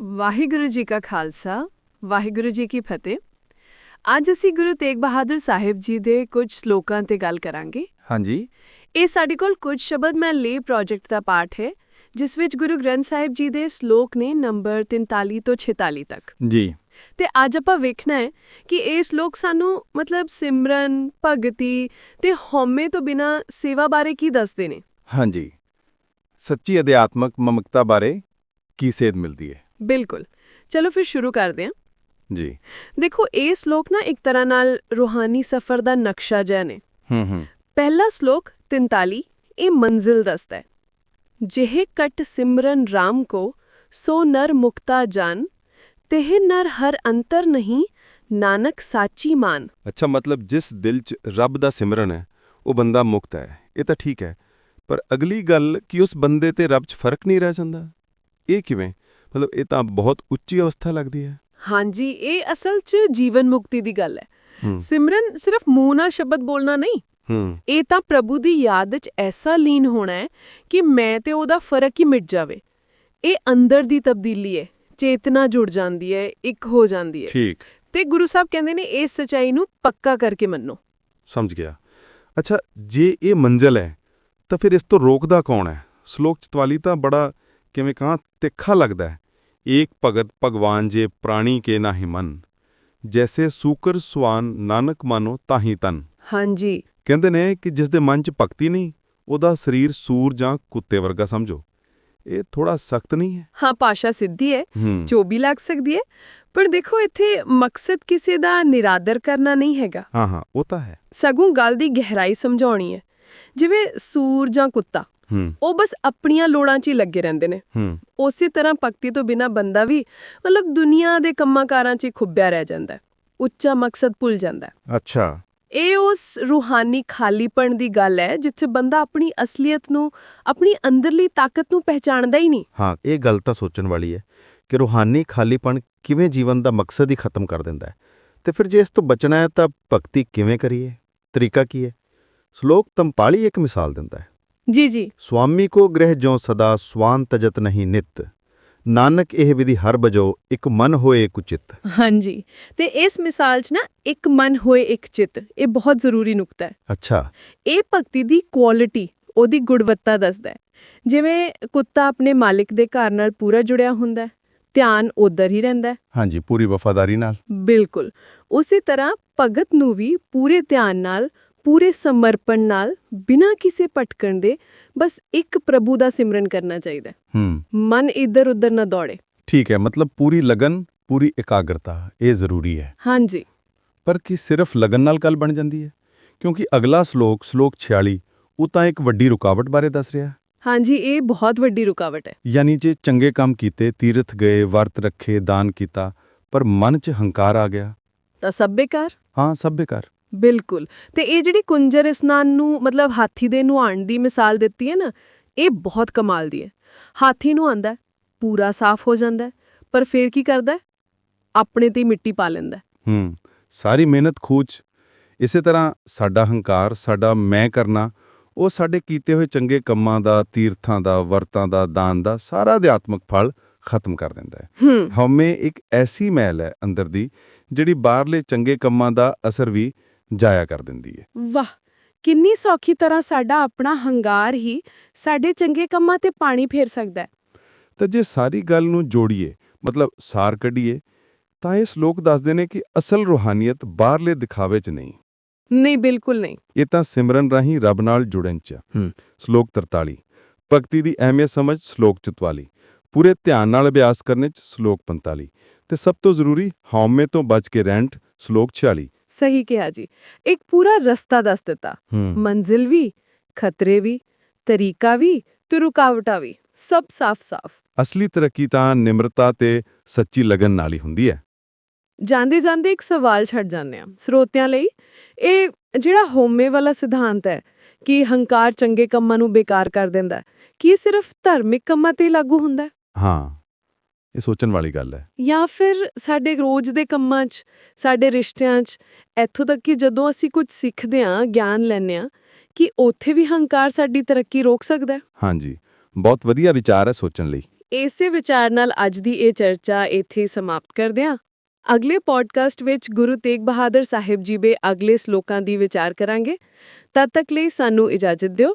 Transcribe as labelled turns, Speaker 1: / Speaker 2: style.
Speaker 1: ਵਾਹਿਗੁਰੂ ਜੀ ਕਾ ਖਾਲਸਾ ਵਾਹਿਗੁਰੂ ਜੀ ਕੀ ਫਤਿਹ। ਅੱਜ ਅਸੀਂ ਗੁਰੂ ਤੇਗ ਬਹਾਦਰ ਸਾਹਿਬ ਜੀ ਦੇ ਕੁਝ ਸ਼ਲੋਕਾਂ ਤੇ ਗੱਲ ਕਰਾਂਗੇ।
Speaker 2: ਹਾਂਜੀ।
Speaker 1: ਇਹ ਸਾਡੇ ਕੋਲ ਕੁਝ ਸ਼ਬਦ ਮੈਂ ਲੇ ਪ੍ਰੋਜੈਕਟ ਦਾ ਪਾਰਟ ਹੈ ਜਿਸ ਵਿੱਚ ਗੁਰੂ ਗ੍ਰੰਥ ਸਾਹਿਬ ਜੀ ਦੇ ਸ਼ਲੋਕ ਨੇ ਨੰਬਰ 43 ਤੋਂ 46 ਤੱਕ।
Speaker 2: ਜੀ।
Speaker 1: ਤੇ ਅੱਜ ਆਪਾਂ ਵੇਖਣਾ ਹੈ ਕਿ ਇਹ ਸ਼ਲੋਕ ਸਾਨੂੰ ਮਤਲਬ ਸਿਮਰਨ ਭਗਤੀ ਤੇ ਹਉਮੈ ਤੋਂ ਬਿਨਾ ਸੇਵਾ ਬਾਰੇ ਕੀ ਦੱਸਦੇ ਨੇ?
Speaker 2: ਹਾਂਜੀ। ਸੱਚੀ ਅਧਿਆਤਮਕ ਮਮਕਤਾ ਬਾਰੇ ਕੀ ਸੇਧ ਮਿਲਦੀ ਹੈ?
Speaker 1: ਬਿਲਕੁਲ। ਚਲੋ ਫਿਰ ਸ਼ੁਰੂ ਕਰਦੇ ਹਾਂ।
Speaker 2: ਜੀ।
Speaker 1: ਦੇਖੋ ਇਹ ਸ਼ਲੋਕ ਨਾ ਇੱਕ ਤਰ੍ਹਾਂ ਨਾਲ ਰੂਹਾਨੀ ਸਫ਼ਰ ਦਾ ਨਕਸ਼ਾ ਜਿਹਾ ਨੇ।
Speaker 2: ਹੂੰ ਹੂੰ।
Speaker 1: ਪਹਿਲਾ ਸ਼ਲੋਕ 43 ਇਹ ਮੰਜ਼ਿਲ ਦੱਸਦਾ ਹੈ। ਜਿਹੇ ਕਟ ਸਿਮਰਨ RAM ਕੋ ਸੋ ਨਰ ਮੁਕਤਾ ਜਾਨ। ਤਿਹ ਨਰ ਹਰ ਅੰਤਰ ਨਹੀਂ ਨਾਨਕ ਸਾਚੀ ਮਾਨ।
Speaker 2: ਅੱਛਾ ਮਤਲਬ ਜਿਸ ਦਿਲ 'ਚ ਰੱਬ ਦਾ ਸਿਮਰਨ ਹੈ ਉਹ ਬੰਦਾ ਮੁਕਤ ਹੈ। ਇਹ ਤਾਂ ਠੀਕ ਹੈ। ਪਰ ਅਗਲੀ ਗੱਲ ਕਿ ਉਸ ਬੰਦੇ ਤੇ ਰੱਬ 'ਚ ਫ਼ਰਕ ਨਹੀਂ ਰਹਿ ਜਾਂਦਾ? ਇਹ ਕਿਵੇਂ? ਮਤਲਬ ਇਹ ਤਾਂ ਬਹੁਤ ਉੱਚੀ ਅਵਸਥਾ ਲੱਗਦੀ ਹੈ।
Speaker 1: ਹਾਂਜੀ ਇਹ ਅਸਲ 'ਚ ਜੀਵਨ ਮੁਕਤੀ ਦੀ ਗੱਲ ਹੈ। ਸਿਮਰਨ ਸਿਰਫ ਮੂੰਹ ਨਾਲ ਸ਼ਬਦ ਬੋਲਣਾ ਨਹੀਂ। ਇਹ ਤਾਂ ਪ੍ਰਭੂ ਦੀ ਯਾਦ 'ਚ ਐਸਾ ਲੀਨ ਹੋਣਾ ਹੈ ਕਿ ਮੈਂ ਤੇ ਉਹਦਾ ਫ਼ਰਕ ਹੀ ਮਿਟ ਜਾਵੇ। ਇਹ ਅੰਦਰ ਦੀ ਤਬਦੀਲੀ ਹੈ ਚੇਤਨਾ ਜੁੜ ਜਾਂਦੀ ਹੈ ਇੱਕ ਹੋ ਜਾਂਦੀ ਹੈ।
Speaker 2: ਠੀਕ।
Speaker 1: ਤੇ ਗੁਰੂ ਸਾਹਿਬ ਕਹਿੰਦੇ ਨੇ ਇਸ ਸਚਾਈ ਨੂੰ ਪੱਕਾ ਕਰਕੇ ਮੰਨੋ।
Speaker 2: ਸਮਝ ਗਿਆ। ਅੱਛਾ ਜੇ ਇਹ ਮੰਜ਼ਲ ਹੈ ਤਾਂ ਫਿਰ ਇਸ ਤੋਂ ਰੋਕਦਾ ਕੌਣ ਹੈ? ਸ਼ਲੋਕ 44 ਤਾਂ ਬੜਾ ਕਿਵੇਂ ਕਹਾਂ ਤਿੱਖਾ ਲੱਗਦਾ ਹੈ। ਏਕ ਭਗਤ ਭਗਵਾਨ ਜੇ ਪ੍ਰਾਣੀ ਕੇ ਨਾਹੀ ਮਨ ਜੈਸੇ ਸੂਕਰ ਸਵਾਨ ਨਾਨਕ ਮਾਨੋ ਤਾਹੀ ਤਨ।
Speaker 1: ਹਾਂਜੀ।
Speaker 2: ਕਹਿੰਦੇ ਨੇ ਕਿ ਜਿਸ ਦੇ ਮਨ 'ਚ ਭਗਤੀ ਨਹੀਂ ਉਹਦਾ ਸਰੀਰ ਸੂਰ ਜਾਂ ਕੁੱਤੇ ਵਰਗਾ ਸਮਝੋ। ਇਹ ਥੋੜਾ ਸਖਤ ਨਹੀਂ ਹੈ?
Speaker 1: ਹਾਂ ਪਾਸ਼ਾ ਸਿੱਧੀ ਹੈ। ਜੋ ਵੀ ਲੱਗ ਸਕਦੀ ਹੈ। ਪਰ ਦੇਖੋ ਇੱਥੇ ਮਕਸਦ ਕਿਸੇ ਦਾ ਨਿਰਾਦਰ ਕਰਨਾ ਨਹੀਂ ਹੈਗਾ।
Speaker 2: ਹਾਂ ਹਾਂ ਉਹ ਤਾਂ ਹੈ।
Speaker 1: ਸਗੋਂ ਗੱਲ ਦੀ ਗਹਿਰਾਈ ਸਮਝਾਉਣੀ ਹੈ। ਜਿਵੇਂ ਸੂਰ ਜਾਂ ਕੁੱਤਾ। ਉਹ ਬਸ ਆਪਣੀਆਂ ਲੋੜਾਂ 'ਚ ਹੀ ਲੱਗੇ ਰਹਿੰਦੇ ਨੇ।
Speaker 2: ਹੂੰ।
Speaker 1: ਉਸੇ ਤਰ੍ਹਾਂ ਭਗਤੀ ਤੋਂ ਬਿਨਾ ਬੰਦਾ ਵੀ ਮਤਲਬ ਦੁਨੀਆ ਦੇ ਕੰਮਾਂ-ਕਾਰਾਂ 'ਚ ਹੀ ਖੁੱਬਿਆ ਰਹਿ ਜਾਂਦਾ ਉੱਚਾ ਮਕਸਦ ਭੁੱਲ ਜਾਂਦਾ
Speaker 2: ਅੱਛਾ।
Speaker 1: ਇਹ ਉਸ ਰੂਹਾਨੀ ਖਾਲੀਪਣ ਦੀ ਗੱਲ ਹੈ ਜਿੱਥੇ ਬੰਦਾ ਆਪਣੀ ਅਸਲੀਅਤ ਨੂੰ ਆਪਣੀ ਅੰਦਰਲੀ ਤਾਕਤ ਨੂੰ ਪਹਿਚਾਣਦਾ ਹੀ ਨਹੀਂ।
Speaker 3: ਹਾਂ ਇਹ ਗੱਲ ਤਾਂ ਸੋਚਣ ਵਾਲੀ ਹੈ ਕਿ ਰੂਹਾਨੀ ਖਾਲੀਪਣ ਕਿਵੇਂ ਜੀਵਨ ਦਾ ਮਕਸਦ ਹੀ ਖਤਮ ਕਰ ਦਿੰਦਾ ਹੈ। ਤੇ ਫਿਰ ਜੇ ਇਸ ਤੋਂ ਬਚਣਾ ਹੈ ਤਾਂ ਭਗਤੀ ਕਿਵੇਂ ਕਰੀਏ? ਤਰੀਕਾ ਕੀ ਹੈ? ਸ਼ਲੋਕ ਤੰਪਾਲੀ ਇੱਕ ਮਿਸਾਲ ਦਿੰਦਾ ਹੈ।
Speaker 1: ਜੀ ਜੀ।
Speaker 3: ਸੁਆਮੀ ਕੋ ਗ੍ਰਹਿ ਜੋ ਸਦਾ ਸਵਾਨ ਤਜਤ ਨਹੀਂ ਨਿਤ। ਨਾਨਕ ਇਹ ਵਿਧੀ ਹਰ ਬਜੋ ਇੱਕ ਮਨ ਹੋਏ ਕੁਚਿਤ।
Speaker 1: ਹਾਂਜੀ। ਤੇ ਇਸ ਮਿਸਾਲ 'ਚ ਨਾ ਇੱਕ ਮਨ ਹੋਏ ਇੱਕ ਚਿੱਤ ਇਹ ਬਹੁਤ ਜ਼ਰੂਰੀ ਨੁਕਤਾ ਹੈ।
Speaker 3: ਅੱਛਾ।
Speaker 1: ਇਹ ਭਗਤੀ ਦੀ ਕੁਆਲਿਟੀ ਉਹਦੀ ਗੁਣਵੱਤਾ ਦੱਸਦਾ ਹੈ। ਜਿਵੇਂ ਕੁੱਤਾ ਆਪਣੇ ਮਾਲਿਕ ਦੇ ਘਰ ਨਾਲ ਪੂਰਾ ਜੁੜਿਆ ਹੁੰਦਾ ਹੈ ਧਿਆਨ ਉਧਰ ਹੀ ਰਹਿੰਦਾ ਹੈ।
Speaker 3: ਹਾਂਜੀ ਪੂਰੀ ਵਫਾਦਾਰੀ ਨਾਲ।
Speaker 1: ਬਿਲਕੁਲ। ਉਸੇ ਤਰ੍ਹਾਂ ਭਗਤ ਨੂੰ ਵੀ ਪੂਰੇ ਧਿਆਨ ਨਾਲ ਪੂਰੇ ਸਮਰਪਣ ਨਾਲ ਬਿਨਾਂ ਕਿਸੇ ਭਟਕਣ ਦੇ ਬਸ ਇੱਕ ਪ੍ਰਭੂ ਦਾ ਸਿਮਰਨ ਕਰਨਾ ਚਾਹੀਦਾ ਹੈ। ਮਨ ਇੱਧਰ ਉੱਧਰ ਨਾ ਦੌੜੇ।
Speaker 3: ਠੀਕ ਹੈ ਮਤਲਬ ਪੂਰੀ ਲਗਨ ਪੂਰੀ ਇਕਾਗਰਤਾ ਇਹ ਜ਼ਰੂਰੀ ਹੈ।
Speaker 1: ਹਾਂਜੀ।
Speaker 3: ਪਰ ਕੀ ਸਿਰਫ ਲਗਨ ਨਾਲ ਗੱਲ ਬਣ ਜਾਂਦੀ ਹੈ? ਕਿਉਂਕਿ ਅਗਲਾ ਸ਼ਲੋਕ ਸ਼ਲੋਕ 46 ਉਹ ਤਾਂ ਇੱਕ ਵੱਡੀ ਰੁਕਾਵਟ ਬਾਰੇ ਦੱਸ ਰਿਹਾ
Speaker 1: ਹਾਂਜੀ ਇਹ ਬਹੁਤ ਵੱਡੀ ਰੁਕਾਵਟ ਹੈ।
Speaker 3: ਯਾਨੀ ਜੇ ਚੰਗੇ ਕੰਮ ਕੀਤੇ ਤੀਰਥ ਗਏ ਵਰਤ ਰੱਖੇ ਦਾਨ ਕੀਤਾ ਪਰ ਮਨ 'ਚ ਹੰਕਾਰ ਆ ਗਿਆ।
Speaker 1: ਤਾਂ ਸਭ ਬੇਕਾਰ?
Speaker 3: ਹਾਂ ਸਭ ਬੇਕਾਰ।
Speaker 1: ਬਿਲਕੁਲ ਤੇ ਇਹ ਜਿਹੜੀ ਕੁੰਜਰ ਇਸਨਾਨ ਨੂੰ ਮਤਲਬ ਹਾਥੀ ਦੇ ਨੁਹਾਣ ਦੀ ਮਿਸਾਲ ਦਿੱਤੀ ਹੈ ਨਾ ਇਹ ਬਹੁਤ ਕਮਾਲ ਦੀ ਹੈ ਹਾਥੀ ਨੂੰ ਆਂਦਾ ਪੂਰਾ ਸਾਫ਼ ਹੋ ਜਾਂਦਾ ਪਰ ਫੇਰ ਕੀ ਕਰਦਾ? ਆਪਣੇ ਤੇ ਮਿੱਟੀ ਪਾ ਲੈਂਦਾ ਹੈ।
Speaker 3: ਸਾਰੀ ਮਿਹਨਤ ਖੂਚ ਇਸੇ ਤਰ੍ਹਾਂ ਸਾਡਾ ਹੰਕਾਰ ਸਾਡਾ ਮੈਂ ਕਰਨਾ ਉਹ ਸਾਡੇ ਕੀਤੇ ਹੋਏ ਚੰਗੇ ਕੰਮਾਂ ਦਾ ਤੀਰਥਾਂ ਦਾ ਵਰਤਾਂ ਦਾ ਦਾਨ ਦਾ ਸਾਰਾ ਅਧਿਆਤਮਕ ਫਲ ਖਤਮ ਕਰ ਦਿੰਦਾ ਹੈ ਹਉਮੈ ਇੱਕ ਐਸੀ ਮੈਲ ਹੈ ਅੰਦਰ ਦੀ ਜਿਹੜੀ ਬਾਹਰਲੇ ਚੰਗੇ ਕੰਮਾਂ ਦਾ ਅਸਰ ਵੀ ਜਾਇਆ ਕਰ ਦਿੰਦੀ ਹੈ
Speaker 1: ਵਾਹ! ਕਿੰਨੀ ਸੌਖੀ ਤਰ੍ਹਾਂ ਸਾਡਾ ਆਪਣਾ ਹੰਗਾਰ ਹੀ ਸਾਡੇ ਚੰਗੇ ਕੰਮਾਂ ਤੇ ਪਾਣੀ ਫੇਰ ਸਕਦਾ ਹੈ।
Speaker 2: ਤਾਂ ਜੇ ਸਾਰੀ ਗੱਲ ਨੂੰ ਜੋੜੀਏ ਮਤਲਬ ਸਾਰ ਕੱਢੀਏ ਤਾਂ ਇਹ ਸ਼ਲੋਕ ਦੱਸਦੇ ਨੇ ਕਿ ਅਸਲ ਰੂਹਾਨੀਅਤ ਬਾਹਰਲੇ ਦਿਖਾਵੇ 'ਚ ਨਹੀਂ।
Speaker 1: ਨਹੀਂ ਬਿਲਕੁਲ ਨਹੀਂ।
Speaker 2: ਇਹ ਤਾਂ ਸਿਮਰਨ ਰਾਹੀਂ ਰੱਬ ਨਾਲ ਜੁੜਨ 'ਚ। ਸ਼ਲੋਕ 43 ਭਗਤੀ ਦੀ ਅਹਿਮੀਅਤ ਸਮਝ ਸ਼ਲੋਕ 44 ਪੂਰੇ ਧਿਆਨ ਨਾਲ ਅਭਿਆਸ ਕਰਨੇ 'ਚ ਸ਼ਲੋਕ 45 ਤੇ ਸਭ ਤੋਂ ਜ਼ਰੂਰੀ ਹਉਮੈ ਤੋਂ ਬਚ ਕੇ ਰਹਿਣ ਸ਼ਲੋਕ 46
Speaker 1: ਸਹੀ ਕਿਹਾ ਜੀ। ਇੱਕ ਪੂਰਾ ਰਸਤਾ ਦੱਸ ਦਿੱਤਾ। ਮੰਜ਼ਿਲ ਵੀ ਖਤਰੇ ਵੀ ਤਰੀਕਾ ਵੀ ਤੇ ਰੁਕਾਵਟਾਂ ਵੀ ਸਭ ਸਾਫ਼-ਸਾਫ਼।
Speaker 2: ਅਸਲੀ ਤਰੱਕੀ ਤਾਂ ਨਿਮਰਤਾ ਤੇ ਸੱਚੀ ਲਗਨ ਨਾਲ ਹੀ ਹੁੰਦੀ ਹੈ।
Speaker 1: ਜਾਂਦੇ ਜਾਂਦੇ ਇੱਕ ਸਵਾਲ ਛੱਡ ਜਾਂਦੇ ਆ ਸਰੋਤਿਆਂ ਲਈ ਇਹ ਜਿਹੜਾ ਹੋਮੇ ਵਾਲਾ ਸਿਧਾਂਤ ਹੈ ਕਿ ਹੰਕਾਰ ਚੰਗੇ ਕੰਮਾਂ ਨੂੰ ਬੇਕਾਰ ਕਰ ਦਿੰਦਾ ਕੀ ਇਹ ਸਿਰਫ ਧਾਰਮਿਕ ਕੰਮਾਂ ਤੇ ਲਾਗੂ ਹੁੰਦਾ ਹਾਂ।
Speaker 2: ਇਹ ਸੋਚਣ ਵਾਲੀ ਗੱਲ ਹੈ।
Speaker 1: ਜਾਂ ਫਿਰ ਸਾਡੇ ਰੋਜ਼ ਦੇ ਕੰਮਾਂ 'ਚ ਸਾਡੇ ਰਿਸ਼ਤਿਆਂ 'ਚ ਇੱਥੋਂ ਤੱਕ ਕਿ ਜਦੋਂ ਅਸੀਂ ਕੁਝ ਸਿੱਖਦੇ ਹਾਂ ਗਿਆਨ ਲੈਂਦੇ ਹਾਂ ਕਿ ਉੱਥੇ ਵੀ ਹੰਕਾਰ ਸਾਡੀ ਤਰੱਕੀ ਰੋਕ ਸਕਦਾ ਹੈ।
Speaker 2: ਹਾਂਜੀ ਬਹੁਤ ਵਧੀਆ ਵਿਚਾਰ ਹੈ ਸੋਚਣ ਲਈ।
Speaker 1: ਇਸੇ ਵਿਚਾਰ ਨਾਲ ਅੱਜ ਦੀ ਇਹ ਚਰਚਾ ਇੱਥੇ ਸਮਾਪਤ ਕਰਦੇ ਹਾਂ। ਅਗਲੇ ਪੋਡਕਾਸਟ ਵਿੱਚ ਗੁਰੂ ਤੇਗ ਬਹਾਦਰ ਸਾਹਿਬ ਜੀ ਦੇ ਅਗਲੇ ਸ਼ਲੋਕਾਂ ਦੀ ਵਿਚਾਰ ਕਰਾਂਗੇ। ਤਦ ਤੱਕ ਲਈ ਸਾਨੂੰ ਇਜਾਜ਼ਤ ਦਿਓ।